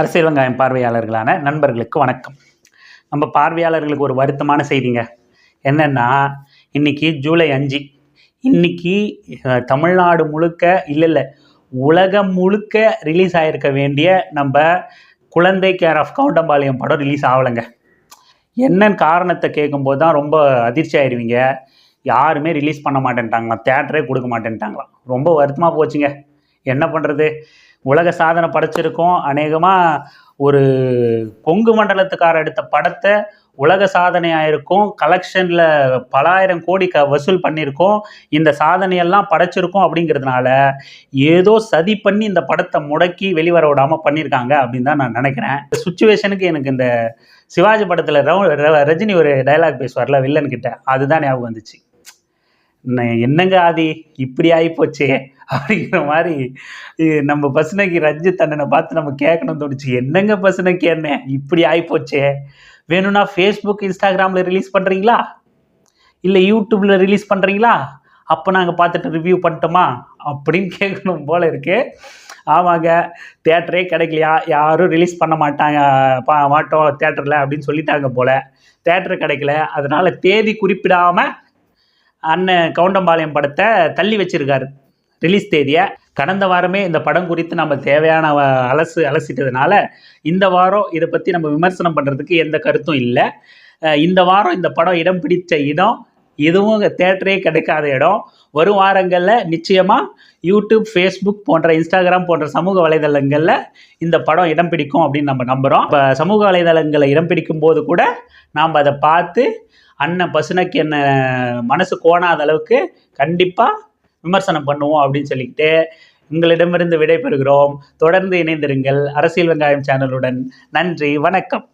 அரசியல் வெங்காயம் பார்வையாளர்களான நண்பர்களுக்கு வணக்கம். நம்ம பார்வையாளர்களுக்கு ஒரு வருத்தமான செய்திங்க. என்னென்னா இன்றைக்கி ஜூலை அஞ்சு. இன்றைக்கி தமிழ்நாடு முழுக்க இல்லை இல்லை உலகம் முழுக்க ரிலீஸ் ஆகிருக்க வேண்டிய நம்ம குழந்தை கேர் ஆஃப் கவுண்டம்பாளையம் படம் ரிலீஸ் ஆகலைங்க. என்னன்னு காரணத்தை கேட்கும்போது தான் ரொம்ப அதிர்ச்சி ஆயிடுவீங்க. யாருமே ரிலீஸ் பண்ண மாட்டேன்ட்டாங்களாம். தேட்டரே கொடுக்க மாட்டேன்ட்டாங்களாம். ரொம்ப வருத்தமாக போச்சுங்க. என்ன பண்ணுறது உலக சாதனை படைச்சிருக்கோம். அநேகமாக ஒரு கொங்கு மண்டலத்துக்கார எடுத்த படத்தை உலக சாதனையாக இருக்கும் கலெக்ஷனில் பலாயிரம் கோடி க வசூல் பண்ணியிருக்கோம். இந்த சாதனையெல்லாம் படைச்சிருக்கோம் அப்படிங்கிறதுனால ஏதோ சதி பண்ணி இந்த படத்தை முடக்கி வெளிவர விடாமல் பண்ணியிருக்காங்க அப்படின்னு தான் நான் நினைக்கிறேன். இந்த சுச்சுவேஷனுக்கு எனக்கு இந்த சிவாஜி படத்தில் ரவு ரஜினி ஒரு டைலாக் பேசுவார்ல வில்லன் கிட்ட. அதுதான் ஞாபகம் வந்துச்சு. என்னங்க ஆதி? இப்படி ஆகிப்போச்சே அப்படிங்கிற மாதிரி நம்ம பசுனைக்கு ரஞ்சித் அண்ணனை பார்த்து நம்ம கேட்கணும் தோணுச்சு. என்னங்க பசுனைக்கு என்ன இப்படி ஆகிப்போச்சே வேணும்னா ஃபேஸ்புக் இன்ஸ்டாகிராமில் ரிலீஸ் பண்ணுறீங்களா இல்லை யூடியூப்பில் ரிலீஸ் பண்ணுறீங்களா அப்போ நாங்கள் பார்த்துட்டு ரிவ்யூ பண்ணிட்டோமா? அப்படின்னு கேட்கணும் போல இருக்கு. ஆமாங்க தேட்டரே கிடைக்கலையா? யாரும் ரிலீஸ் பண்ண மாட்டாங்க பா மாட்டோம் தேட்டரில் அப்படின்னு சொல்லிட்டாங்க போல். தேட்டர் கிடைக்கல. அதனால் தேதி குறிப்பிடாமல் அண்ணன் கவுண்டம்பாளையம் படத்தை தள்ளி வச்சிருக்காரு. ரிலீஸ் தேதியை. கடந்த வாரமே இந்த படம் குறித்து நம்ம தேவையான அலசு அலசிட்டதுனால இந்த வாரம் இதை பற்றி நம்ம விமர்சனம் பண்ணுறதுக்கு எந்த கருத்தும் இல்லை. இந்த வாரம் இந்த படம் இடம் பிடித்த இடம் எதுவும் தேட்டரே கிடைக்காத இடம். வரும் வாரங்களில் நிச்சயமாக யூடியூப் ஃபேஸ்புக் போன்ற இன்ஸ்டாகிராம் போன்ற சமூக வலைதளங்களில் இந்த படம் இடம் பிடிக்கும் அப்படின்னு நம்ம நம்புகிறோம் இப்போ சமூக வலைதளங்களில் இடம் பிடிக்கும் போது கூட நாம் அதை பார்த்து அண்ணன் பசுனக்கு என்ன மனசு கோணாத அளவுக்கு கண்டிப்பாக விமர்சனம் பண்ணுவோம் அப்படின்னு சொல்லிக்கிட்டு உங்களிடமிருந்து விடைபெறுகிறோம். தொடர்ந்து இணைந்திருங்கள் அரசியல் வெங்காயம் சேனலுடன் நன்றி வணக்கம்.